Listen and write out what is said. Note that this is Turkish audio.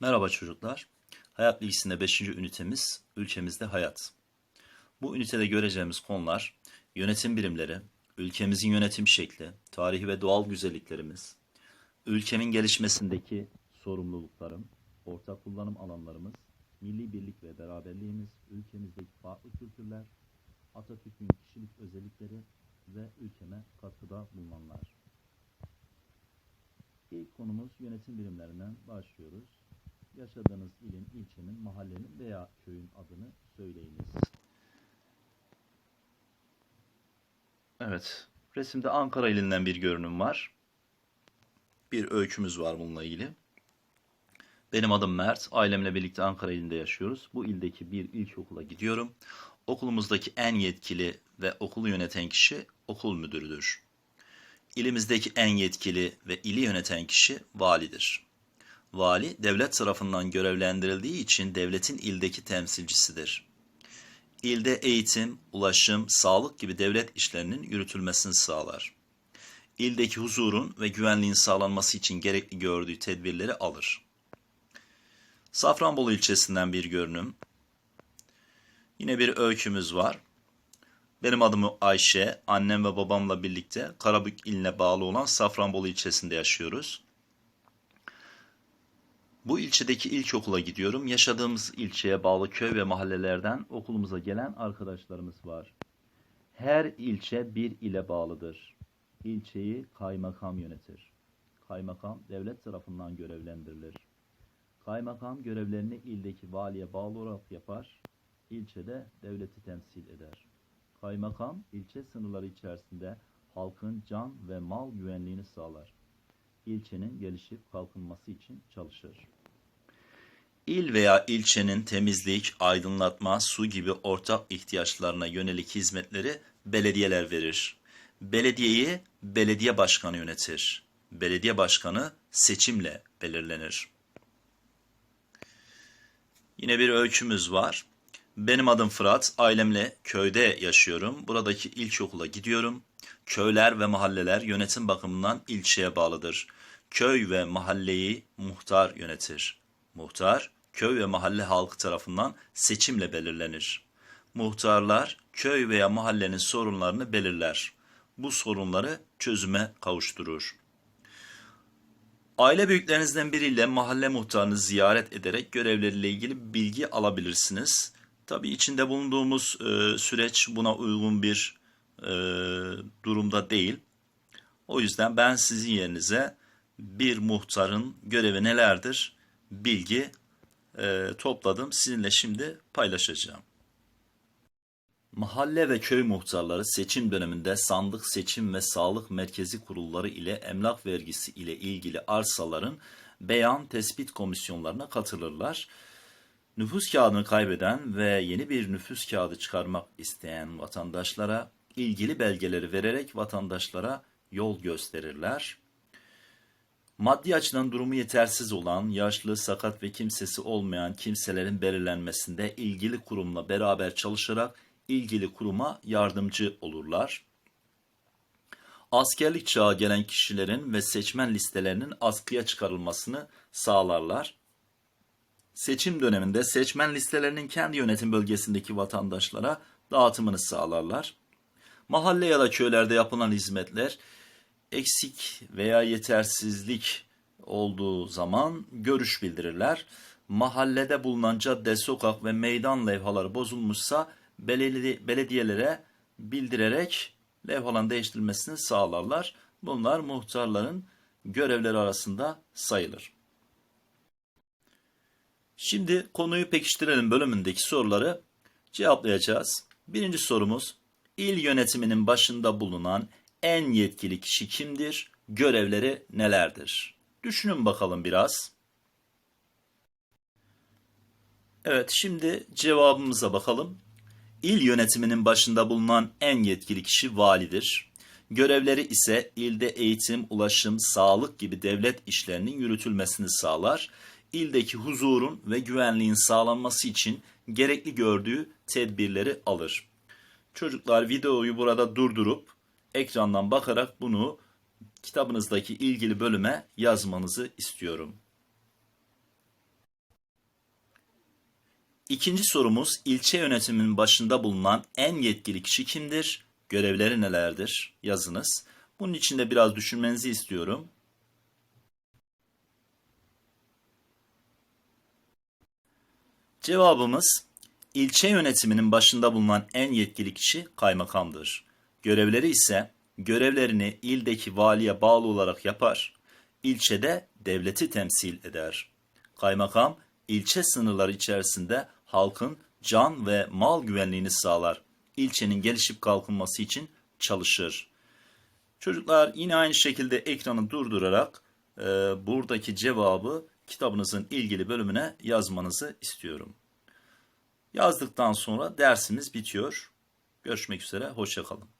Merhaba çocuklar. Hayat bilgisinde 5. ünitemiz ülkemizde hayat. Bu ünitede göreceğimiz konular yönetim birimleri, ülkemizin yönetim şekli, tarihi ve doğal güzelliklerimiz, ülkemin gelişmesindeki sorumluluklarım, ortak kullanım alanlarımız, milli birlik ve beraberliğimiz, ülkemizdeki farklı kültürler, Atatürk'ün kişilik özellikleri ve ülkeme katkıda bulunanlar. İlk konumuz yönetim birimlerinden başlıyoruz. Yaşadığınız ilin, ilçenin, mahallenin veya köyün adını söyleyiniz. Evet, resimde Ankara ilinden bir görünüm var. Bir öykümüz var bununla ilgili. Benim adım Mert. Ailemle birlikte Ankara ilinde yaşıyoruz. Bu ildeki bir ilkokula gidiyorum. Okulumuzdaki en yetkili ve okulu yöneten kişi okul müdürüdür. İlimizdeki en yetkili ve ili yöneten kişi validir. Vali, devlet tarafından görevlendirildiği için devletin ildeki temsilcisidir. İlde eğitim, ulaşım, sağlık gibi devlet işlerinin yürütülmesini sağlar. İldeki huzurun ve güvenliğin sağlanması için gerekli gördüğü tedbirleri alır. Safranbolu ilçesinden bir görünüm. Yine bir öykümüz var. Benim adım Ayşe. Annem ve babamla birlikte Karabük iline bağlı olan Safranbolu ilçesinde yaşıyoruz. Bu ilçedeki ilkokula gidiyorum. Yaşadığımız ilçeye bağlı köy ve mahallelerden okulumuza gelen arkadaşlarımız var. Her ilçe bir ile bağlıdır. İlçeyi kaymakam yönetir. Kaymakam devlet tarafından görevlendirilir. Kaymakam görevlerini ildeki valiye bağlı olarak yapar. İlçede devleti temsil eder. Kaymakam ilçe sınırları içerisinde halkın can ve mal güvenliğini sağlar. İlçenin gelişip kalkınması için çalışır. İl veya ilçenin temizlik, aydınlatma, su gibi ortak ihtiyaçlarına yönelik hizmetleri belediyeler verir. Belediyeyi belediye başkanı yönetir. Belediye başkanı seçimle belirlenir. Yine bir öykümüz var. Benim adım Fırat. Ailemle köyde yaşıyorum. Buradaki ilkokula gidiyorum. Köyler ve mahalleler yönetim bakımından ilçeye bağlıdır. Köy ve mahalleyi muhtar yönetir. Muhtar, köy ve mahalle halkı tarafından seçimle belirlenir. Muhtarlar, köy veya mahallenin sorunlarını belirler. Bu sorunları çözüme kavuşturur. Aile büyüklerinizden biriyle mahalle muhtarını ziyaret ederek görevleriyle ilgili bilgi alabilirsiniz. Tabii içinde bulunduğumuz e, süreç buna uygun bir e, durumda değil. O yüzden ben sizin yerinize bir muhtarın görevi nelerdir bilgi e, topladım. Sizinle şimdi paylaşacağım. Mahalle ve köy muhtarları seçim döneminde sandık seçim ve sağlık merkezi kurulları ile emlak vergisi ile ilgili arsaların beyan tespit komisyonlarına katılırlar. Nüfus kağıdını kaybeden ve yeni bir nüfus kağıdı çıkarmak isteyen vatandaşlara ilgili belgeleri vererek vatandaşlara yol gösterirler. Maddi açıdan durumu yetersiz olan, yaşlı, sakat ve kimsesi olmayan kimselerin belirlenmesinde ilgili kurumla beraber çalışarak ilgili kuruma yardımcı olurlar. Askerlik çağı gelen kişilerin ve seçmen listelerinin askıya çıkarılmasını sağlarlar. Seçim döneminde seçmen listelerinin kendi yönetim bölgesindeki vatandaşlara dağıtımını sağlarlar. Mahalle ya da köylerde yapılan hizmetler eksik veya yetersizlik olduğu zaman görüş bildirirler. Mahallede bulunan cadde, sokak ve meydan levhaları bozulmuşsa beledi- belediyelere bildirerek levhaların değiştirilmesini sağlarlar. Bunlar muhtarların görevleri arasında sayılır. Şimdi konuyu pekiştirelim bölümündeki soruları cevaplayacağız. Birinci sorumuz, il yönetiminin başında bulunan en yetkili kişi kimdir? Görevleri nelerdir? Düşünün bakalım biraz. Evet, şimdi cevabımıza bakalım. İl yönetiminin başında bulunan en yetkili kişi validir. Görevleri ise ilde eğitim, ulaşım, sağlık gibi devlet işlerinin yürütülmesini sağlar. İldeki huzurun ve güvenliğin sağlanması için gerekli gördüğü tedbirleri alır. Çocuklar videoyu burada durdurup ekrandan bakarak bunu kitabınızdaki ilgili bölüme yazmanızı istiyorum. İkinci sorumuz ilçe yönetiminin başında bulunan en yetkili kişi kimdir? Görevleri nelerdir? Yazınız. Bunun için de biraz düşünmenizi istiyorum. Cevabımız ilçe yönetiminin başında bulunan en yetkili kişi kaymakamdır. Görevleri ise görevlerini ildeki valiye bağlı olarak yapar. İlçede devleti temsil eder. Kaymakam ilçe sınırları içerisinde halkın can ve mal güvenliğini sağlar. İlçenin gelişip kalkınması için çalışır. Çocuklar yine aynı şekilde ekranı durdurarak e, buradaki cevabı kitabınızın ilgili bölümüne yazmanızı istiyorum. Yazdıktan sonra dersimiz bitiyor. Görüşmek üzere, hoşçakalın.